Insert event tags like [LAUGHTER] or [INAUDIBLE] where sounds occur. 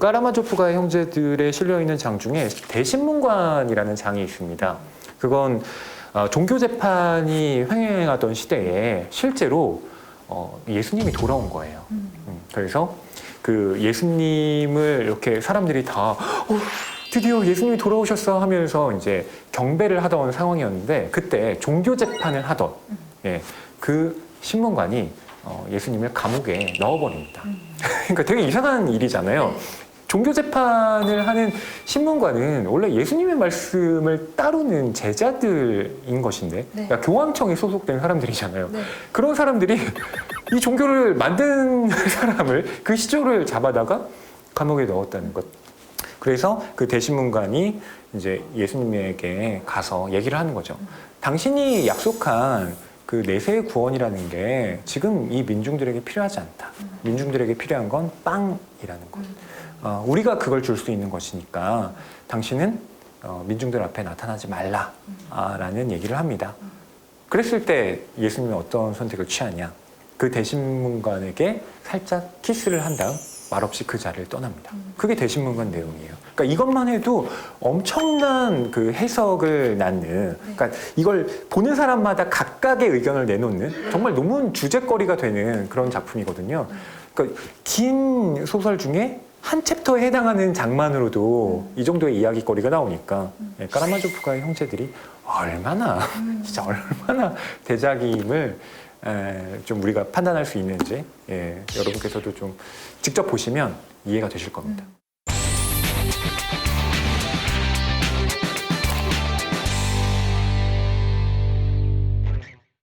까라마조프가의 형제들에 실려 있는 장 중에 대신문관이라는 장이 있습니다. 그건 어, 종교 재판이 횡행하던 시대에 실제로 어, 예수님이 돌아온 거예요. 음, 그래서 그 예수님을 이렇게 사람들이 다 어, 드디어 예수님이 돌아오셨어 하면서 이제 경배를 하던 상황이었는데 그때 종교 재판을 하던 예, 그 신문관이 어, 예수님을 감옥에 넣어버립니다. [LAUGHS] 그러니까 되게 이상한 일이잖아요. 종교 재판을 하는 신문관은 원래 예수님의 말씀을 따르는 제자들인 것인데, 네. 그러니까 교황청에 소속된 사람들이잖아요. 네. 그런 사람들이 이 종교를 만든 사람을 그 시조를 잡아다가 감옥에 넣었다는 것. 그래서 그 대신문관이 이제 예수님에게 가서 얘기를 하는 거죠. 당신이 약속한 그 내세의 구원이라는 게 지금 이 민중들에게 필요하지 않다. 민중들에게 필요한 건 빵이라는 것. 어, 우리가 그걸 줄 수 있는 것이니까 당신은 어, 민중들 앞에 나타나지 말라라는 얘기를 합니다. 그랬을 때 예수님이 어떤 선택을 취하냐? 그 대신문관에게 살짝 키스를 한 다음 말없이 그 자리를 떠납니다. 그게 대신문관 내용이에요. 그러니까 이것만 해도 엄청난 그 해석을 낳는, 그러니까 이걸 보는 사람마다 각각의 의견을 내놓는 정말 논문 주제거리가 되는 그런 작품이거든요. 그러니까 긴 소설 중에 한 챕터에 해당하는 장만으로도 이 정도의 이야기거리가 나오니까 예, 까라마조프가의 형제들이 얼마나 진짜 얼마나 대작임을 에, 좀 우리가 판단할 수 있는지 예, 여러분께서도 좀 직접 보시면 이해가 되실 겁니다. Bye.